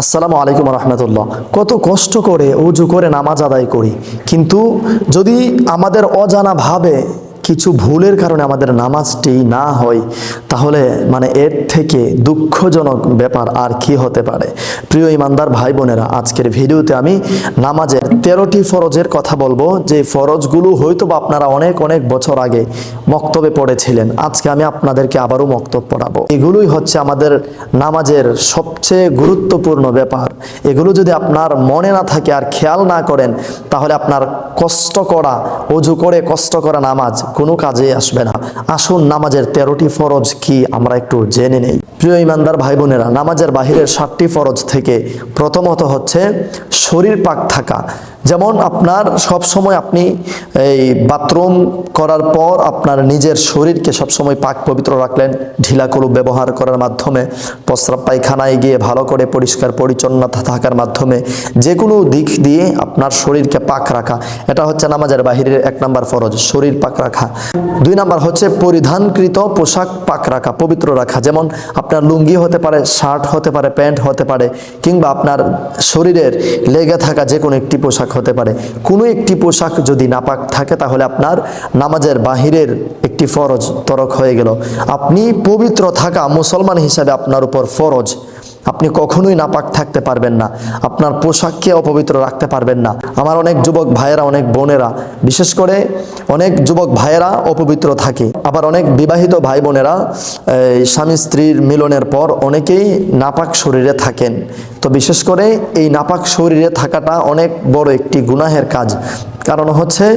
আসসালামু আলাইকুম রহমতুল্লাহ। কত কষ্ট করে উজু করে নামাজ আদায় করি। কিন্তু যদি আমাদের অজানা ভাবে কিছু ভুলের কারণে আমাদের নামাজটি না হয়, তাহলে মানে এর থেকে দুঃখজনক ব্যাপার আর কি হতে পারে। প্রিয় ইমানদার ভাই বোনেরা, আজকের ভিডিওতে আমি নামাজের তেরোটি ফরজের কথা বলব। যে ফরজগুলো হয়তো বা আপনারা অনেক অনেক বছর আগে মক্তবে পড়েছিলেন। আজকে আমি আপনাদেরকে আবারও মক্তব পড়াবো। এগুলোই হচ্ছে আমাদের নামাজের সবচেয়ে গুরুত্বপূর্ণ ব্যাপার। এগুলো যদি আপনার মনে না থাকে আর খেয়াল না করেন, তাহলে আপনার কষ্ট করা, অজু করে কষ্ট করা নামাজ কোনো কাজে আসবে না। আসুন, নামাজের তেরোটি ফরজ কি আমরা একটু জেনে নেই। প্রিয় ইমানদার ভাই বোনেরা নামাজের বাহিরের সাতটি ফরজ থেকে প্রথমত হচ্ছে শরীর পাক থাকা। যেমন আপনার সব সময় আপনি এই বাথরুম করার পর আপনার নিজের শরীরকে সবসময় পাক পবিত্র রাখলেন ঢিলাকুলু ব্যবহার করার মাধ্যমে, প্রস্রাব পায়খানায় গিয়ে ভালো করে পরিষ্কার পরিচ্ছন্নতা থাকার মাধ্যমে যে কোনো দিক দিয়ে আপনার শরীরকে পাক রাখা, এটা হচ্ছে নামাজের বাহিরের এক নাম্বার ফরজ, শরীর পাক রাখা। দুই নাম্বার হচ্ছে পরিধানকৃত পোশাক পাক রাখা, পবিত্র রাখা, যেমন আপনার লুঙ্গি হতে পারে, শার্ট হতে পারে, প্যান্ট হতে পারে, কিংবা আপনার শরীরের লেগে থাকা যে কোনো একটি পোশাক হতে পারে। কোনো একটি পোশাক যদি নাপাক থাকে, তাহলে আপনার নামাজের বাহিরের একটি ফরজ তরক হয়ে গেল। আপনি পবিত্র থাকা মুসলমান হিসাবে আপনার উপর ফরজ। আপনি কখনোই নাপাক থাকতে পারবেন না। আপনার পোশাককে অপবিত্র রাখতে পারবেন না। আমার অনেক যুবক ভাইয়েরা, অনেক বোনেরা, বিশেষ করে অনেক যুবক ভাইয়েরা অপবিত্র থাকে। আবার অনেক বিবাহিত ভাই বোনেরা স্বামী স্ত্রীর মিলনের পর অনেকেই নাপাক শরীরে থাকেন। তো বিশেষ করে এই নাপাক শরীরে থাকাটা অনেক বড় একটি গুনাহের কাজ। কারণ হচ্ছে,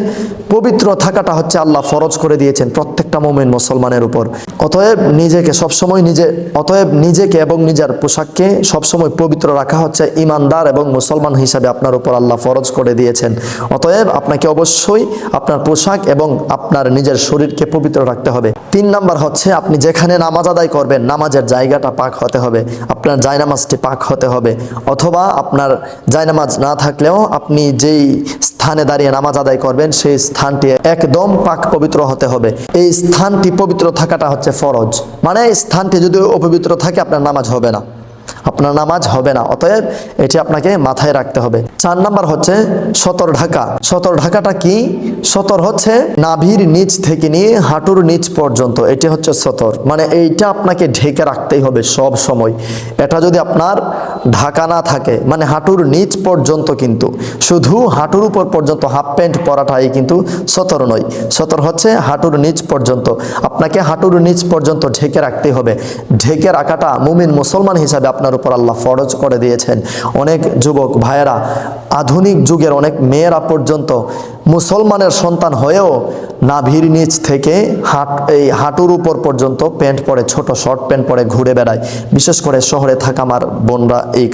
পবিত্র থাকাটা হচ্ছে আল্লাহ ফরজ করে দিয়েছেন প্রত্যেকটা মোমেন মুসলমানের উপর। অতএব নিজেকে সবসময় নিজে, অতএব নিজেকে এবং নিজের পোশাককে সবসময় পবিত্র রাখা হচ্ছে ইমানদার এবং মুসলমান হিসাবে আপনার উপর আল্লাহ ফরজ করে দিয়েছেন। অতএব আপনাকে অবশ্যই আপনার পোশাক এবং আপনার নিজের শরীরকে পবিত্র রাখতে হবে। তিন নাম্বার হচ্ছে আপনি যেখানে নামাজ আদায় করবেন, নামাজের জায়গাটা পাক হতে হবে। আপনার জায়নামাজটি পাক হতে হবে। অথবা আপনার জায়নামাজ না থাকলেও আপনি যেই স্থানে দাঁড়িয়ে নামাজ আদায় করবেন, সেই স্থানটি একদম পাক পবিত্র হতে হবে। এই স্থানটি পবিত্র থাকাটা হচ্ছে ফরজ। মানে স্থানটি যদি অপবিত্র থাকে, আপনার নামাজ হবে না। আপনার নামাজ হবে না, অতএব এটি আপনাকে মাথায় রাখতে হবে। চার নাম্বার হচ্ছে সতর ঢাকা। সতর ঢাকাটা কি? সতর হচ্ছে নাভির নিচ থেকে নিয়ে হাঁটুর নিচ পর্যন্ত, এটি হচ্ছে সতর। মানে এইটা আপনাকে ঢেকে রাখতেই হবে সব সময়। এটা যদি আপনার ঢাকা না থাকে মানে হাঁটুর নিচ পর্যন্ত কিন্তু, শুধু হাঁটুর উপর পর্যন্ত, হাফ প্যান্ট পরাটাই কিন্তু সতর নয়। সতর হচ্ছে হাঁটুর নিচ পর্যন্ত। আপনাকে হাঁটুর নিচ পর্যন্ত ঢেকে রাখতেই হবে। ঢেকে রাখাটা মুমিন মুসলমান হিসাবে আপনার উপর আল্লাহ ফরজ করে দিয়েছেন। অনেক যুবক ভাইয়েরা আধুনিক যুগের অনেক মেয়েরা পর্যন্ত মুসলমানের সন্তান হয়েও নাভির নিচ থেকে হাট, এই হাঁটুর উপর পর্যন্ত প্যান্ট পরে, ছোট শর্ট প্যান্ট পরে ঘুরে বেড়ায়। বিশেষ করে শহরে থাকা আমার বোনরা এই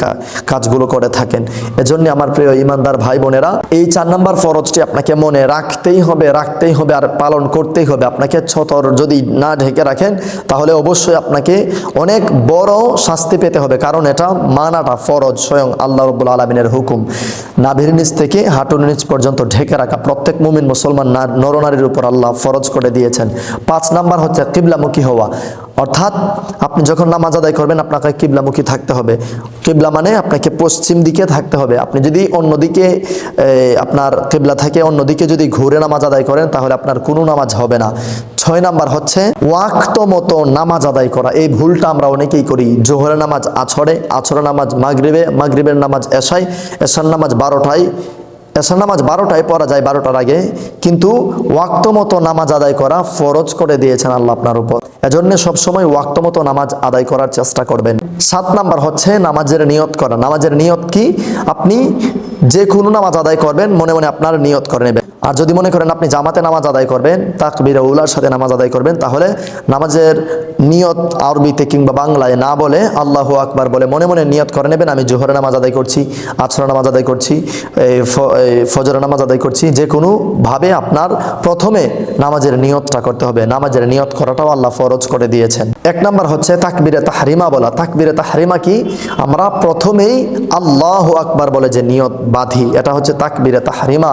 কাজগুলো করে থাকেন। এজন্য আমার প্রিয় ইমানদার ভাই বোনেরা, এই চার নাম্বার ফরজটি আপনাকে মনে রাখতেই হবে রাখতেই হবে আর পালন করতেই হবে। আপনাকে ছতর যদি না ঢেকে রাখেন, তাহলে অবশ্যই আপনাকে অনেক বড় শাস্তি পেতে হবে। কারণ এটা মানাটা ফরজ, স্বয়ং আল্লাহ রব্বুল আলমিনের হুকুম। নাভির নিচ থেকে হাঁটুর নিচ পর্যন্ত ঢেকে রাখা প্রত্যেক মুমিন মুসলমান নরনারীর উপর আল্লাহ ফরজ করে দিয়েছেন। পাঁচ নাম্বার হচ্ছে কিবলামুখী হওয়া। অর্থাৎ আপনি যখন নামাজ আদায় করবেন, আপনাকে কিবলামুখী থাকতে হবে। কিবলা মানে আপনাকে পশ্চিম দিকে থাকতে হবে। আপনি যদি অন্যদিকে আপনার কিবলা থেকে অন্যদিকে যদি ঘুরে নামাজ আদায় করেন, তাহলে আপনার কোনো নামাজ হবে না। ছয় নাম্বার হচ্ছে ওয়াক্ত মতো নামাজ আদায় করা। এই ভুলটা আমরা অনেকেই করি। জোহরের নামাজ আছরে আছরের নামাজ মাগরিবে, মাগরিবের নামাজ এশাই এশার নামাজ বারোটায় এশার নামাজ বারোটায় পড়া যায়, বারোটার আগে। কিন্তু ওয়াক্ত মতো নামাজ আদায় করা ফরজ করে দিয়েছেন আল্লাহ আপনার উপর। এজন্য সবসময় ওয়াক্ত মতো নামাজ আদায় করার চেষ্টা করবেন। সাত নাম্বার হচ্ছে নামাজের নিয়ত করা। নামাজের নিয়ত কি? আপনি যে কোনো নামাজ আদায় করবেন, মনে মনে আপনার নিয়ত করে নেবেন। আর যদি মনে করেন আপনি জামাতে নামাজ আদায় করবেন, তাকবিরে উলার সাথে নামাজ আদায় করবেন, তাহলে নামাজের নিয়ত আরবিতে কিংবা বাংলায় না বলে আল্লাহ আকবার বলে মনে মনে নিয়ত করে নেবেন, আমি জোহরের নামাজ আদায় করছি আছর নামাজ আদায় করছি ফজরের নামাজ আদায় করছি, যে কোনো ভাবে আপনার প্রথমে নামাজের নিয়তটা করতে হবে। নামাজের নিয়ত করাটাও আল্লাহ ফরজ করে দিয়েছেন। এক নাম্বার হচ্ছে তাকবিরে তাহরিমা বলা। তাকবিরে তাহরিমা কি? আমরা প্রথমেই আল্লাহ আকবার বলে যে নিয়ত বাঁধি, এটা হচ্ছে তাকবিরে তাহরিমা।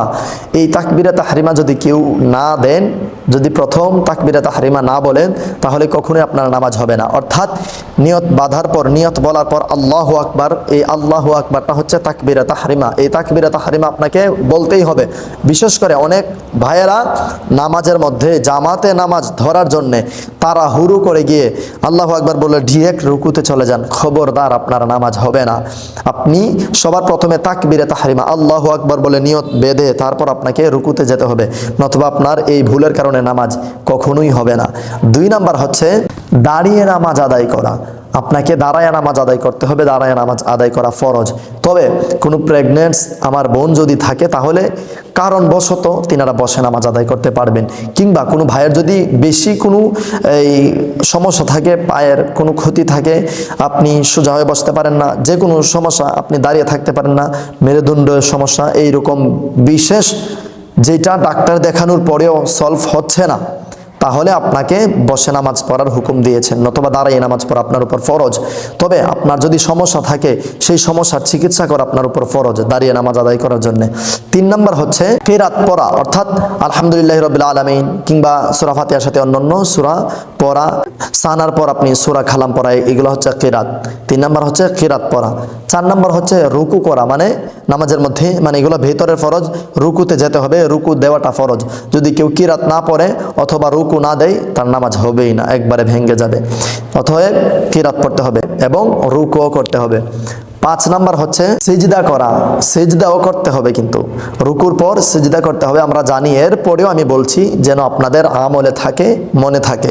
এই তাকবির তাকবিরা তাহরিমা যদি কেউ না দেন, যদি প্রথম তাকবিরা তাহরিমা না বলেন, তাহলে কখনোই আপনার নামাজ হবে না। অর্থাৎ নিয়ত বাঁধার পর, নিয়ত বলার পর আল্লাহ আকবার, এই আল্লাহ আকবারটা হচ্ছে তাকবিরা তাহরিমা। এই তাকবিরা তাহরিমা আপনাকে বলতেই হবে। বিশেষ করে অনেক ভাইয়েরা নামাজের মধ্যে, জামাতে নামাজ ধরার জন্যে তারা হুরু করে গিয়ে আল্লাহ আকবার বলে ডিরেক্ট রুকুতে চলে যান। খবরদার আপনার নামাজ হবে না। আপনি সবার প্রথমে তাকবিরে তাহরিমা, আল্লাহ আকবার বলে নিয়ত বেঁধে তারপর আপনাকে রুকুতে যেতে হবে, নতুবা আপনার এই ভুলের কারণে নামাজ কখনোই হবে না। দুই নাম্বার হচ্ছে, দাঁড়িয়ে নামাজ আদায় করা। আপনাকে দাঁড়ায় নামাজ আদায় করতে হবে, দাঁড়ায় নামাজ আদায় করা ফরজ। তবে কোনো প্রেগনেন্টস আমার বোন যদি থাকে, তাহলে কারণবশত তিনারা বসে নামাজ আদায় করতে পারবেন। কিংবা কোনো ভাইয়ের যদি বেশি কোনো এই সমস্যা থাকে, পায়ের কোনো ক্ষতি থাকে, আপনি সোজা হয়ে বসতে পারেন না, যে কোনো সমস্যা আপনি দাঁড়িয়ে থাকতে পারেন না, মেরুদণ্ডের সমস্যা এই রকম বিশেষ যেটা ডাক্তার দেখানোর পরেও সলভ হচ্ছে না। তাহলে আপনাকে বসে নামাজ পড়ার হুকুম দিয়েছেন, নতুবা দাঁড়াই নামাজ পড়া আপনার উপর ফরজ। তবে আপনার যদি সমস্যা থাকে, সেই সমস্যার চিকিৎসা করা আপনার উপর ফরজ, দাঁড়িয়ে নামাজ আদায় করার জন্য। তিন নম্বর হচ্ছে কেরাত পড়া, অর্থাৎ আলহামদুলিল্লাহ রবিল আলমিন, কিংবা সুরা ফাতিয়ার সাথে অন্যান্য সুরা পড়া, সানার পর আপনি সুরা খালাম পড়া, এগুলো হচ্ছে কেরাত। তিন নম্বর হচ্ছে কেরাত পড়া। চার নম্বর হচ্ছে রুকু করা মানে নামাজের মধ্যে মানে এগুলো ভেতরের ফরজ, রুকুতে যেতে হবে, রুকু দেওয়াটা ফরজ। যদি কেউ কিরাত না পড়ে, অথবা রুকু না দেয়, তার নামাজ হবেই না, একবারে ভেঙে যাবে। অথবা কিরাত পড়তে হবে এবং রুকুও করতে হবে। পাঁচ নাম্বার হচ্ছে সেজদা করা, সেজদাও করতে হবে কিন্তু। রুকুর পর সেজদা করতে হবে, আমরা জানি এর পরেও আমি বলছি যেন আপনাদের আমলে থাকে, মনে থাকে।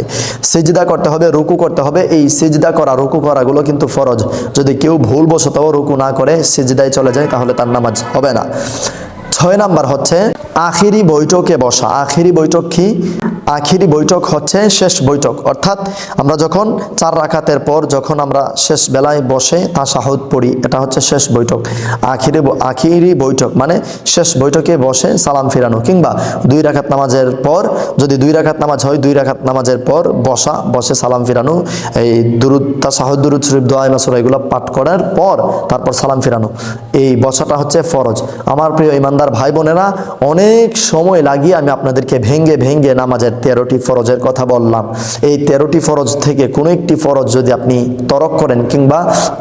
সেজদা করতে হবে, রুকু করতে হবে, এই সেজদা করা, রুকু করাগুলো কিন্তু ফরজ। যদি কেউ ভুলবশত রুকু না করে সেজদায় চলে যায়, তাহলে তার নামাজ হবে না। ছয় নাম্বার হচ্ছে, আখিরি বৈঠকে বসা। আখিরি বৈঠক কি? আখিরি বৈঠক হচ্ছে শেষ বৈঠক। অর্থাৎ আমরা যখন চার রাখাতের পর যখন আমরা শেষ বেলায় বসে তা সাহদ পড়ি, এটা হচ্ছে শেষ বৈঠক। আখিরি আখিরি বৈঠক মানে শেষ বৈঠকে বসে সালাম ফিরানো। কিংবা দুই রাখাত নামাজের পর, যদি দুই রাখাত নামাজ হয়, দুই রাখাত নামাজের পর বসা, বসে সালাম ফিরানো। এই দুরুদ তা সাহদ দুরুদ, শরীফ, দোয়া মাসুরা এগুলো পাঠ করার পর তারপর সালাম ফিরানো। এই বসাটা হচ্ছে ফরজ। আমার প্রিয় ইমানদার ভাই বোনেরা, অনেক সময় লাগিয়ে আমি আপনাদেরকে ভেঙ্গে ভেঙ্গে নামাজের তেরোটি ফরজের কথা বললাম। এই তেরোটি ফরজ থেকে কোনো একটি ফরজ যদি আপনি তরক করেন কিংবা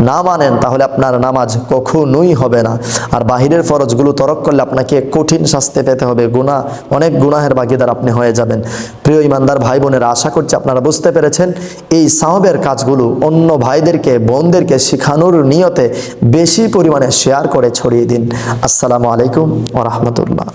না মানেন, তাহলে আপনার নামাজ কখনোই হবে না। আর বাহিরের ফরজগুলো তরক করলে আপনাকে কঠিন শাস্তি পেতে হবে। গুণা অনেক গুনাহের বাগিদার আপনি হয়ে যাবেন। প্রিয় ইমানদার ভাই বোনেরা, আশা করছি আপনারা বুঝতে পেরেছেন, এই সাহবের কাজগুলো অন্য ভাইদেরকে, বোনদেরকে শেখানোর নিয়তে বেশি পরিমাণে শেয়ার করে ছড়িয়ে দিন। আসসালামু আলাইকুম। ও রহমতুল্লাহ।